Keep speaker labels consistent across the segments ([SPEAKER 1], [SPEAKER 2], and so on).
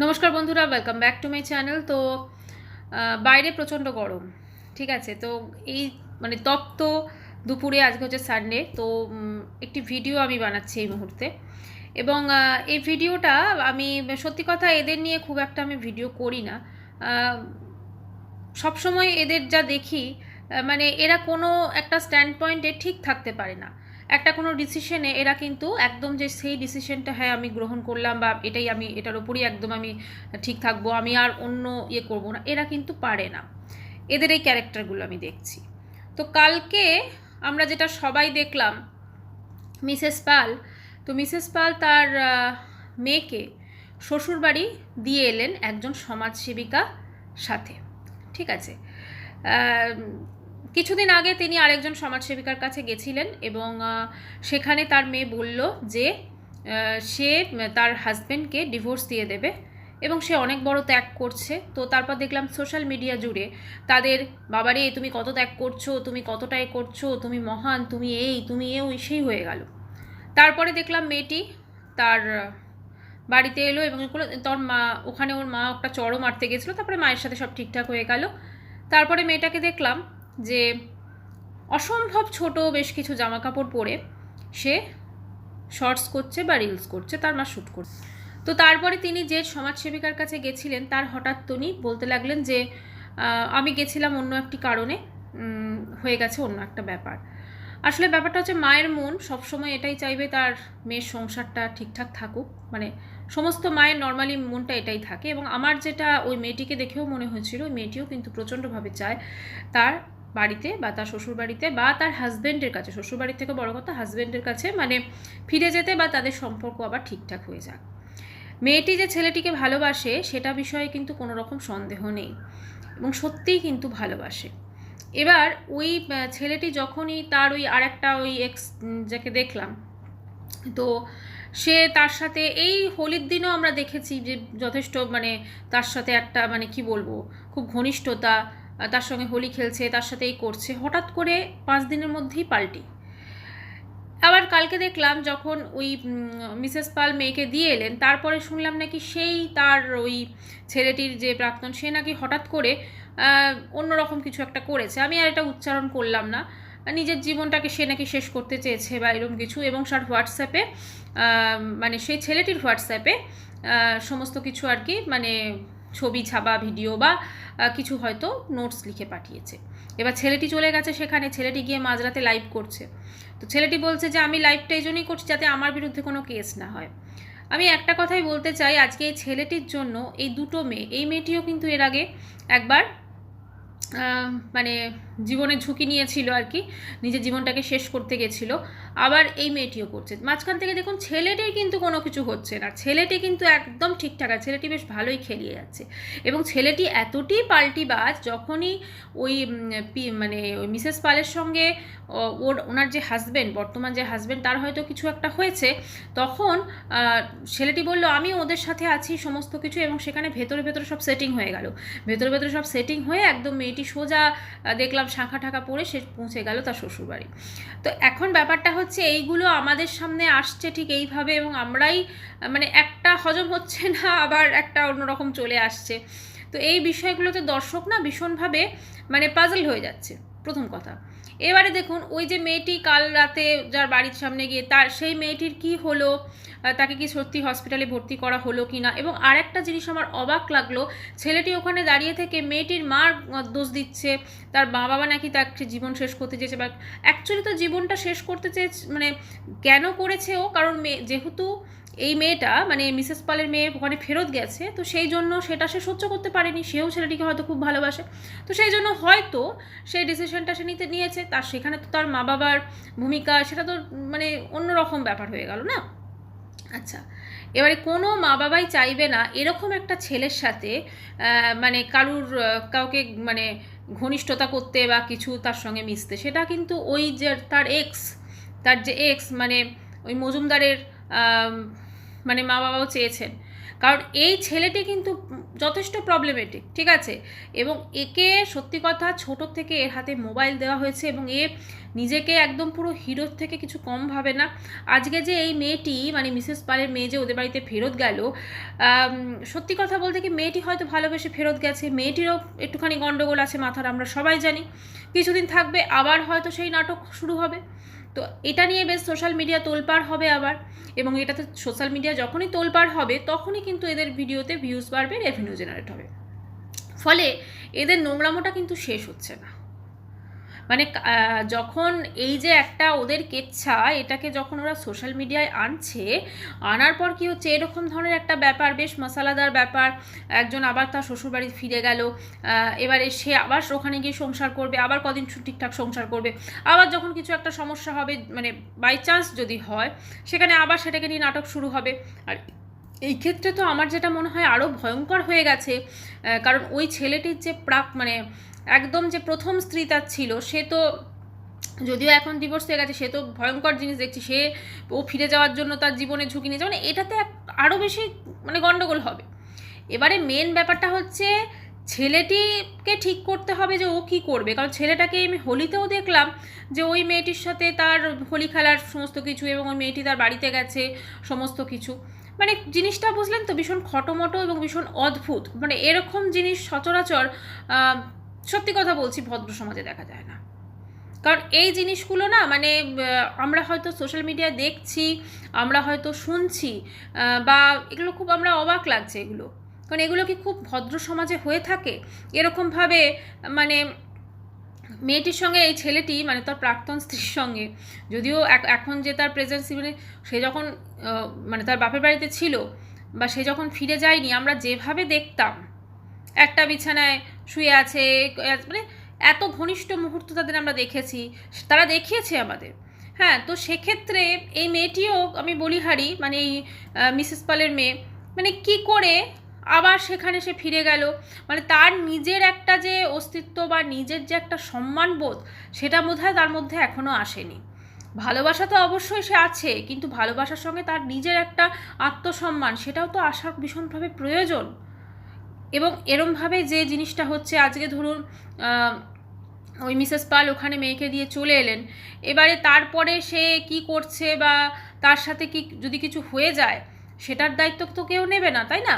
[SPEAKER 1] নমস্কার বন্ধুরা welcome back to my channel তো বাইরে প্রচণ্ড গরম, ঠিক আছে? তো এই মানে তপ্ত দুপুরে, আজকে হচ্ছে সানডে তো একটি ভিডিও আমি বানাচ্ছি এই মুহূর্তে। এবং এই ভিডিওটা আমি, সত্যি কথা, এদের নিয়ে খুব একটা আমি ভিডিও করি না। সবসময় এদের যা দেখি মানে এরা কোনো একটা স্ট্যান্ড পয়েন্টে ঠিক থাকতে পারে না। একটা কোনো ডিসিশনে এরা কিন্তু একদম যে সেই ডিসিশনটা হ্যাঁ আমি গ্রহণ করলাম বা এটাই আমি, এটার ওপরই একদম আমি ঠিক থাকব, আমি আর অন্য ইয়ে করব না, এরা কিন্তু পারে না। এদের এই ক্যারেক্টারগুলো আমি দেখছি। তো কালকে আমরা যেটা সবাই দেখলাম, মিসেস পাল, তো মিসেস পাল তার মেয়েকে শ্বশুরবাড়ি দিয়ে এলেন একজন সমাজসেবিকা সাথে। ঠিক আছে? কিছুদিন আগে তিনি আরেকজন সমাজসেবিকার কাছে গেছিলেন এবং সেখানে তার মেয়ে বলল যে সে, তার হাজব্যান্ডকে ডিভোর্স দিয়ে দেবে এবং সে অনেক বড় ত্যাগ করছে। তো তারপর দেখলাম সোশ্যাল মিডিয়া জুড়ে তাদের, বাবারে, তুমি কত ত্যাগ করছ, তুমি কতটা এ করছ, তুমি মহান, তুমি এই, তুমি এ ওই সেই হয়ে গেল। তারপরে দেখলাম মেয়েটি তার বাড়িতে এলো এবং তোর মা, ওখানে ওর মা একটা চড়ও মারতে গেছিল, তারপরে মায়ের সাথে সব ঠিকঠাক হয়ে গেল। তারপরে মেয়েটাকে দেখলাম যে অসম্ভব ছোট বেশ কিছু জামা কাপড় পরে সে শর্টস করছে বা রিলস করছে, তার মা শ্যুট করছে। তো তারপরে তিনি যে সমাজসেবিকার কাছে গেছিলেন, তার হঠাৎ তিনি বলতে লাগলেন যে আমি গেছিলাম অন্য একটি কারণে হয়ে গেছে অন্য একটা ব্যাপার। আসলে ব্যাপারটা হচ্ছে মায়ের মন, সবসময় এটাই চাইবে তার মেয়ের সংসারটা ঠিকঠাক থাকুক। মানে সমস্ত মায়ের নর্মালি মনটা এটাই থাকে এবং আমার যেটা ওই মেয়েটিকে দেখেও মনে হয়েছিল, ওই মেয়েটিও কিন্তু প্রচণ্ডভাবে চায় তার বাড়িতে বা তার শ্বশুর বাড়িতে বা তার হাজব্যান্ডের কাছে শ্বশুর বাড়ির থেকে বড় কথা হাজব্যান্ডের কাছে মানে ফিরে যেতে বা তাদের সম্পর্ক আবার ঠিকঠাক হয়ে যাক। মেয়েটি যে ছেলেটিকে ভালোবাসে, সেটা বিষয়ে কিন্তু কোনো রকম সন্দেহ নেই এবং সত্যিই কিন্তু ভালোবাসে। এবার ওই ছেলেটি যখনই তার ওই আরেকটা ওই এক্স যাকে দেখলাম, তো সে তার সাথে, এই হোলির দিনও আমরা দেখেছি যে যথেষ্ট মানে তার সাথে একটা মানে কি বলব, খুব ঘনিষ্ঠতা তার সঙ্গে হোলি খেলছে, তার সাথে এই করছে। হঠাৎ করে পাঁচ দিনের মধ্যেই পাল্টি। আবার কালকে দেখলাম যখন ওই মিসেস পাল মেয়েকে দিয়ে এলেন, তারপরে শুনলাম নাকি সেই তার ওই ছেলেটির যে প্রাক্তন, সে নাকি হঠাৎ করে অন্যরকম কিছু একটা করেছে। আমি আর এটা উচ্চারণ করলাম না। নিজের জীবনটাকে সে নাকি শেষ করতে চেয়েছে বা এরকম কিছু, এবং তার হোয়াটসঅ্যাপে মানে সেই ছেলেটির হোয়াটসঅ্যাপে সমস্ত কিছু আর কি মানে ছবি ছাপা, ভিডিও বা কিছু হয়তো নোটস লিখে পাঠিয়েছে। এবার ছেলেটি চলে গেছে সেখানে, ছেলেটি গিয়ে মাঝরাতে লাইভ করছে। তো ছেলেটি বলছে যে, আমি লাইভটা এই জন্যই করছি যাতে আমার বিরুদ্ধে কোনো কেস না হয়। আমি একটা কথাই বলতে চাই, আজকে এই ছেলেটির জন্য এই দুটো মেয়ে, এই মেয়েটিও কিন্তু এর আগে একবার মানে জীবনে ঝুঁকি নিয়েছিল আর কি, নিজের জীবনটাকে শেষ করতে গেছিল, আবার এই মেয়েটিও করছে। মাঝখান থেকে দেখুন ছেলেটির কিন্তু কোনো কিছু হচ্ছে না, ছেলেটি কিন্তু একদম ঠিকঠাক আছে, ছেলেটি বেশ ভালোই খেলিয়ে যাচ্ছে। এবং ছেলেটি এতটি পাল্টিবাজ, যখনই ওই মানে ওই মিসেস পালের সঙ্গে ওর, ওনার যে হাজব্যান্ড বর্তমান যে হাজব্যান্ড তার হয়তো কিছু একটা হয়েছে, তখন ছেলেটি বলল, আমি ওদের সাথে আছি সমস্ত কিছু এবং সেখানে ভেতরে ভেতরে সব সেটিং হয়ে গেল। ভেতরে ভেতরে সব সেটিং হয়ে একদম মেয়েটি সোজা দেখলাম শাঁখা ঠাকা পরে সে পৌঁছে গেল তার শ্বশুরবাড়ি। তো এখন ব্যাপারটা হচ্ছে এইগুলো আমাদের সামনে আসছে ঠিক এইভাবে এবং আমরাই মানে একটা হজম হচ্ছে না, আবার একটা অন্যরকম চলে আসছে। তো এই বিষয়গুলোতে দর্শক না ভীষণভাবে মানে পাজল হয়ে যাচ্ছে। প্রথম কথা। এবারে দেখুন, ওই যে মেয়েটি কাল রাতে যার বাড়ির সামনে গিয়ে, তার, সেই মেয়েটির কি হলো তাকে কি সত্যি হসপিটালে ভর্তি করা হলো কি না এবং আরেকটা জিনিস আমার অবাক লাগল, ছেলেটি ওখানে দাঁড়িয়ে থেকে মেয়েটির মার দোষ দিচ্ছে, তার মা বাবা নাকি তার জীবন শেষ করতে চেয়েছে বা অ্যাকচুয়ালি তো জীবনটা শেষ করতে চেয়েছে মানে কেন করেছে ও? কারণ মেয়ে যেহেতু এই মেয়েটা মানে মিসেস পালের মেয়ে ওখানে ফেরত গেছে, তো সেই জন্য সেটা সে সহ্য করতে পারেনি, সেও ছেলেটিকে হয়তো খুব ভালোবাসে। তো সেই জন্য হয়তো সেই ডিসিশনটা সে নিতে নিয়েছে, তার সেখানে তো তার মা বাবার ভূমিকা, সেটা তো মানে অন্যরকম ব্যাপার হয়ে গেল না? আচ্ছা এবারে কোনো মা বাবাই চাইবে না এরকম একটা ছেলের সাথে মানে কারুর কাউকে মানে ঘনিষ্ঠতা করতে বা কিছু তার সঙ্গে মিশতে। সেটা কিন্তু ওই যে তার এক্স তার যে এক্স মানে ওই মজুমদারের মানে মা বাবাও চেয়েছেন। কারণ এই ছেলেটি কিন্তু যথেষ্ট প্রবলেমেটিক ঠিক আছে? এবং একে সত্যি কথা ছোটোর থেকে এর হাতে মোবাইল দেওয়া হয়েছে এবং এ নিজেকে একদম পুরো হিরোর থেকে কিছু কম ভাবে না। আজকে যে এই মেয়েটি মানে মিসেস পালের মেয়ে যে ওদের বাড়িতে ফেরত গেল সত্যি কথা বলতে কি মেয়েটি হয়তো ভালোবেসে ফেরত গেছে, মেয়েটিরও একটুখানি গণ্ডগোল আছে মাথার, আমরা সবাই জানি। কিছুদিন থাকবে, আবার হয়তো সেই নাটক শুরু হবে। তো এটা নিয়ে বেশ সোশ্যাল মিডিয়া তোলপাড় হবে আবার এবং এটাতে সোশ্যাল মিডিয়া যখনই তোলপাড় হবে, তখনই কিন্তু এদের ভিডিওতে ভিউজ বাড়বে রেভিনিউ জেনারেট হবে। ফলে এদের নোংরামোটা কিন্তু শেষ হচ্ছে না। মানে যখন এই যে একটা ওদের কেচ্ছা, এটাকে যখন ওরা সোশ্যাল মিডিয়ায় আনছে, আনার পর কি হচ্ছে? এরকম ধরনের একটা ব্যাপার, বেশ মশালাদার ব্যাপার। একজন আবার তার শ্বশুরবাড়ি ফিরে গেল এবারে সে আবার ওখানে গিয়ে সংসার করবে, আবার কদিন ঠিকঠাক সংসার করবে। আবার যখন কিছু একটা সমস্যা হবে মানে বাই চান্স যদি হয়, সেখানে আবার সেটাকে নিয়ে নাটক শুরু হবে। আর এই ক্ষেত্রে তো আমার যেটা মনে হয় আরও ভয়ঙ্কর হয়ে গেছে কারণ ওই ছেলেটির যে প্রাক মানে একদম যে প্রথম স্ত্রী তার ছিল, সে তো যদিও এখন ডিভোর্স হয়ে গেছে, সে তো ভয়ঙ্কর জিনিস দেখছি, সে ও ফিরে যাওয়ার জন্য তার জীবনে ঝুঁকি নিয়েছে মানে এটাতে আরও বেশি মানে গণ্ডগোল হবে। এবারে মেন ব্যাপারটা হচ্ছে ছেলেটিকে ঠিক করতে হবে যে ও কি করবে, কারণ ছেলেটাকে আমি হোলিতেও দেখলাম যে ওই মেয়েটির সাথে তার হোলি খেলার সমস্ত কিছু এবং ওই মেয়েটি তার বাড়িতে গেছে, সমস্ত কিছু। মানে জিনিসটা বুঝলেন তো, ভীষণ খটোমটো এবং ভীষণ অদ্ভুত। মানে এরকম জিনিস সচরাচর সত্যি কথা বলছি, ভদ্র সমাজে দেখা যায় না। কারণ এই জিনিসগুলো না মানে আমরা হয়তো সোশ্যাল মিডিয়ায় দেখছি, আমরা হয়তো শুনছি বা এগুলো খুব আমরা অবাক লাগছে এগুলো। কারণ এগুলো কি খুব ভদ্র সমাজে হয়ে থাকে? এরকমভাবে মানে মেয়েটির সঙ্গে এই ছেলেটি মানে তার প্রাক্তন স্ত্রীর সঙ্গে, যদিও এখন যে তার প্রেজেন্স মানে সে যখন মানে তার বাপের বাড়িতে ছিল, বা সে যখন ফিরে যায়নি, আমরা যেভাবে দেখতাম, একটা বিছানায় শুয়ে আছে মানে এত ঘনিষ্ঠ মুহূর্ত তাদের আমরা দেখেছি, তারা দেখিয়েছে আমাদের। হ্যাঁ তো সেক্ষেত্রে এই মেয়েটিও, আমি বলিহারি মানে এই মিসেস পালের মেয়ে মানে কি করে আবার সেখানে সে ফিরে গেল? মানে তার নিজের একটা যে অস্তিত্ব বা নিজের যে একটা সম্মানবোধ, সেটা বোধহয় তার মধ্যে এখনও আসেনি। ভালোবাসা তো অবশ্যই সে আছে, কিন্তু ভালোবাসার সঙ্গে তার নিজের একটা আত্মসম্মান, সেটাও তো আসার ভীষণভাবে প্রয়োজন। এবং এরমভাবে যে জিনিসটা হচ্ছে, আজকে ধরুন ওই মিসেস পাল ওখানে মেয়েকে দিয়ে চলে এলেন। এবারে তারপরে সে কি করছে বা তার সাথে কি যদি কিছু হয়ে যায়, সেটার দায়িত্ব তো কেউ নেবে না, তাই না?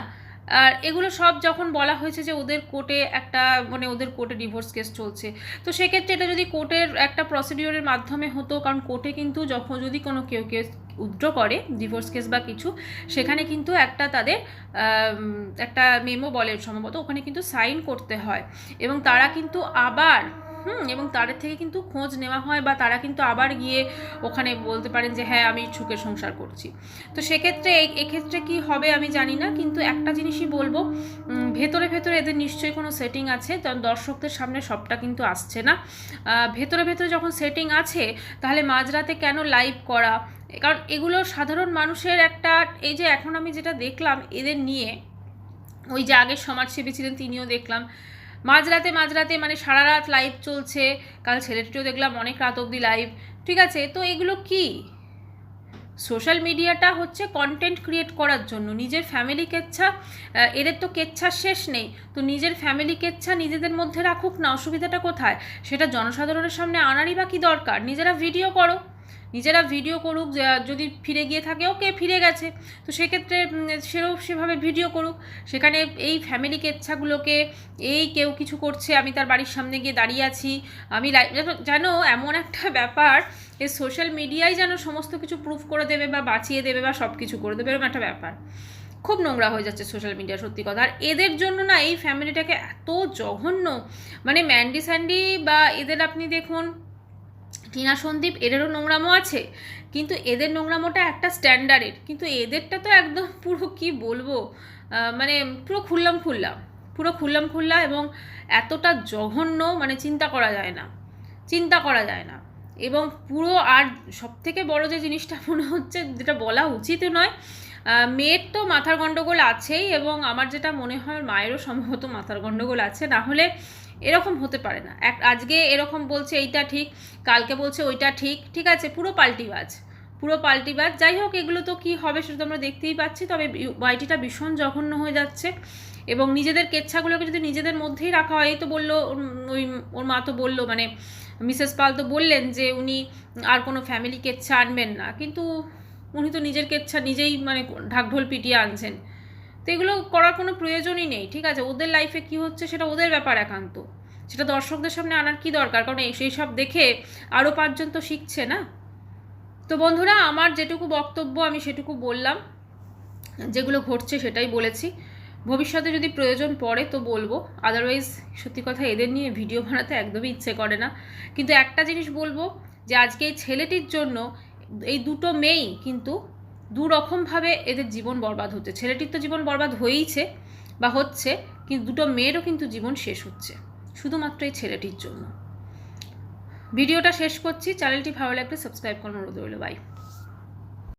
[SPEAKER 1] আর এগুলো সব যখন বলা হয়েছে যে ওদের কোর্টে একটা মানে ওদের কোর্টে ডিভোর্স কেস চলছে, তো সেক্ষেত্রে এটা যদি কোর্টের একটা প্রসিডিওরের মাধ্যমে হতো, কারণ কোর্টে কিন্তু যখন, যদি কোনো কেউ কেস উইথড্র করে ডিভোর্স কেস বা কিছু, সেখানে কিন্তু একটা তাদের একটা মেমো বলে সম্ভবত, ওখানে কিন্তু সাইন করতে হয়। এবং তারা কিন্তু আবার হুম, এবং তাদের থেকে কিন্তু খোঁজ নেওয়া হয় বা তারা কিন্তু আবার গিয়ে ওখানে বলতে পারেন যে হ্যাঁ আমি সুখে সংসার করছি। তো সেক্ষেত্রে এক্ষেত্রে কি হবে আমি জানি না, কিন্তু একটা জিনিসই বলব ভেতরে ভেতরে এদের নিশ্চয়ই কোনো সেটিং আছে, কারণ দর্শকদের সামনে সবটা কিন্তু আসছে না। ভেতরে ভেতরে যখন সেটিং আছে, তাহলে মাঝরাতে কেন লাইভ করা? কারণ এগুলো সাধারণ মানুষের একটা, এই যে এখন আমি যেটা দেখলাম এদের নিয়ে, ওই যে আগের সমাজসেবী ছিলেন তিনিও দেখলাম মাঝরাতে মাঝরাতে মানে সারা রাত লাইভ চলছে। কাল ছেলেটিও দেখলাম অনেক রাত অবধি লাইভ ঠিক আছে, তো এগুলো কি? সোশ্যাল মিডিয়াটা হচ্ছে কন্টেন্ট ক্রিয়েট করার জন্য। নিজের ফ্যামিলি কেচ্ছা এদের তো কেচ্ছা শেষ নেই। তো নিজের ফ্যামিলি কেচ্ছা নিজেদের মধ্যে রাখুক না, অসুবিধাটা কোথায়? সেটা জনসাধারণের সামনে আনারই বা কী দরকার? নিজেরা ভিডিও করো। নিজেরা ভিডিও করুক, যা- যদি ফিরে গিয়ে থাকে ওকে ফিরে গেছে। তো সেক্ষেত্রে সেও সেভাবে ভিডিও করুক। সেখানে এই ফ্যামিলি কেচ্ছাগুলোকে এই কেউ কিছু করছে, আমি তার বাড়ির সামনে গিয়ে দাঁড়িয়ে আছি, আমি যেন এমন একটা ব্যাপার এই সোশ্যাল মিডিয়াই যেন সমস্ত কিছু প্রুফ করে দেবে বা বাঁচিয়ে দেবে বা সব কিছু করে দেবে, এরকম একটা ব্যাপার। খুব নোংরা হয়ে যাচ্ছে সোশ্যাল মিডিয়া সত্যি কথা। আর এদের জন্য না, এই ফ্যামিলিটাকে এত জঘন্য মানে ম্যান্ডি স্যান্ডি বা এদের আপনি দেখুন টিনা সন্দীপ এদেরও নোংরামো আছে? কিন্তু এদের নোংরামোটা একটা স্ট্যান্ডার্ডের কিন্তু এদেরটা তো একদম পুরো কি বলব? মানে পুরো খুললাম খুললাম। পুরো খুললাম খুল্লা এবং এতটা জঘন্য মানে চিন্তা করা যায় না। চিন্তা করা যায় না। এবং পুরো আর সব থেকে বড় যে জিনিসটা মনে হচ্ছে, যেটা বলা উচিতও নয় মেয়ের তো মাথার গণ্ডগোল আছেই এবং আমার যেটা মনে হয়, মায়েরও সম্ভবত মাথার গণ্ডগোল আছে। না হলে এরকম হতে পারে না। এক, আজকে এরকম বলছে এইটা ঠিক, কালকে বলছে ওইটা ঠিক ঠিক আছে, পুরো পাল্টিবাজ পুরো পাল্টিবাজ যাই হোক, এগুলো তো কি হবে সেটা তো আমরা দেখতেই পাচ্ছি, তবে বাড়িটিটা ভীষণ জঘন্য হয়ে যাচ্ছে এবং নিজেদের কেচ্ছাগুলোকে যদি নিজেদের মধ্যেই রাখা হয়, এই তো বলল ওই ওর মা তো বলল মানে মিসেস পাল তো বললেন যে উনি আর কোনো ফ্যামিলি কেচ্ছা আনবেন না, কিন্তু উনি তো নিজের কেচ্ছা নিজেই মানে ঢাকঢোল পিটিয়ে আনছেন। তো এগুলো করার কোনো প্রয়োজনই নেই, ঠিক আছে? ওদের লাইফে কি হচ্ছে সেটা ওদের ব্যাপার একান্ত। সেটা দর্শকদের সামনে আনার কি দরকার? কারণ এই- সেই সব দেখে আরও পাঁচজন তো শিখছে না? তো বন্ধুরা, আমার যেটুকু বক্তব্য আমি সেটুকু বললাম। যেগুলো ঘটছে সেটাই বলেছি। ভবিষ্যতে যদি প্রয়োজন পড়ে তো বলব। আদারওয়াইজ সত্যি কথা, এদের নিয়ে ভিডিও বানাতে একদমই ইচ্ছে করে না। কিন্তু একটা জিনিস বলব, যে আজকে এই ছেলেটির জন্য এই দুটো মেয়েই কিন্তু দু রকমভাবে এদের জীবন বরবাদ হচ্ছে। ছেলেটির তো জীবন বরবাদ হয়েইছে বা হচ্ছে, কিন্তু দুটো মেয়েরও কিন্তু জীবন শেষ হচ্ছে, শুধুমাত্র এই ছেলেটির জন্য। ভিডিওটা শেষ করছি। চ্যানেলটি ভালো লাগলে সাবস্ক্রাইব করার অনুরোধ রইল। বাই।